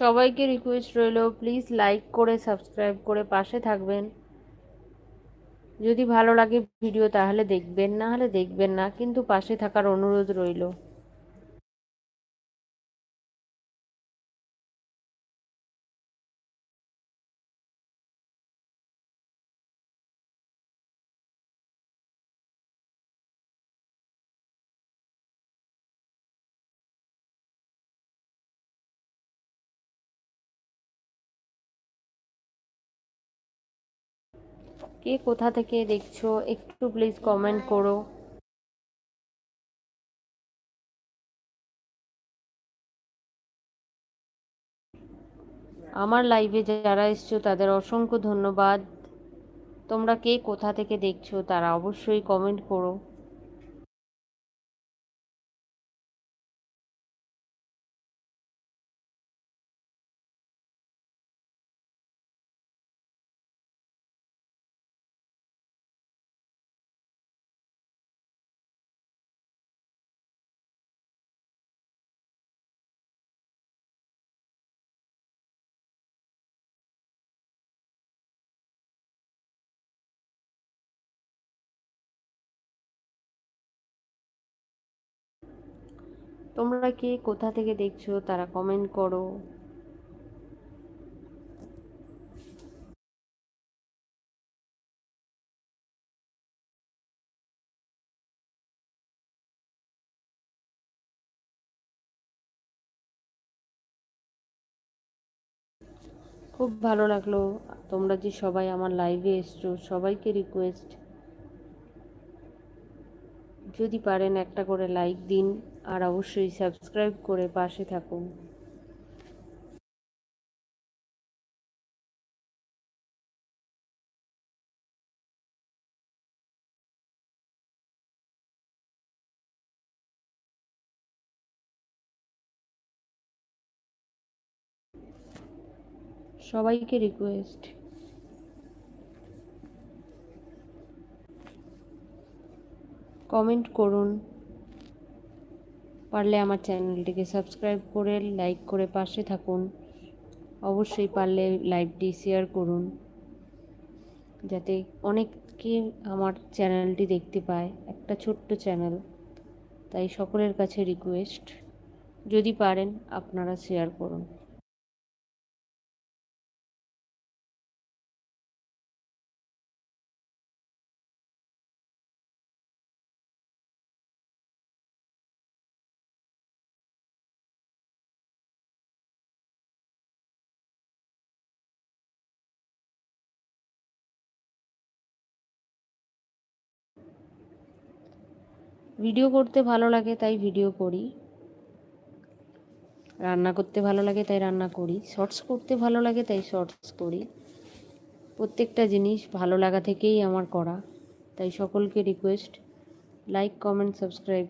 সবাইকে রিকোয়েস্ট রইল please like করে সাবস্ক্রাইব করে পাশে থাকবেন। যদি ভালো লাগে ভিডিও তাহলে দেখবেন, না হলে দেখবেন না, কিন্তু পাশে থাকার অনুরোধ রইল। কে কোথা থেকে দেখছ? একটু প্লিজ কমেন্ট করো। আমার লাইভে যারা এসছো, তাদের অসংখ্য ধন্যবাদ। তোমরা কে কোথা থেকে দেখছ, তারা অবশ্যই কমেন্ট করো। তোমরা কে? কোথা থেকে দেখছ? তারা কমেন্ট করো। খুব ভালো লাগল। তোমরা যে সবাই আমার লাইভে এসছো, সবাইকে রিকোয়েস্ট যদি পারেন একটা করে লাইক দিন। আর অবশ্যই সাবস্ক্রাইব করে পাশে থাকুন। সবাইকে রিকোয়েস্ট কমেন্ট করুন। পারলে আমার চ্যানেলটিকে সাবস্ক্রাইব করে, লাইক করে পাশে থাকুন। অবশ্যই পারলে লাইভটি শেয়ার করুন, যাতে অনেককে আমার চ্যানেলটি দেখতে পায়। একটা ছোট্ট চ্যানেল, তাই সকলের কাছে রিকোয়েস্ট যদি পারেন আপনারা শেয়ার করুন। ভিডিও করতে ভালো লাগে, তাই ভিডিও করি। রান্না করতে ভালো লাগে, তাই রান্না করি। শর্টস করতে ভালো লাগে, তাই শর্টস করি। প্রত্যেকটা জিনিস ভালো লাগা থেকেই আমার করা। তাই সকলকে রিকোয়েস্ট লাইক কমেন্ট সাবস্ক্রাইব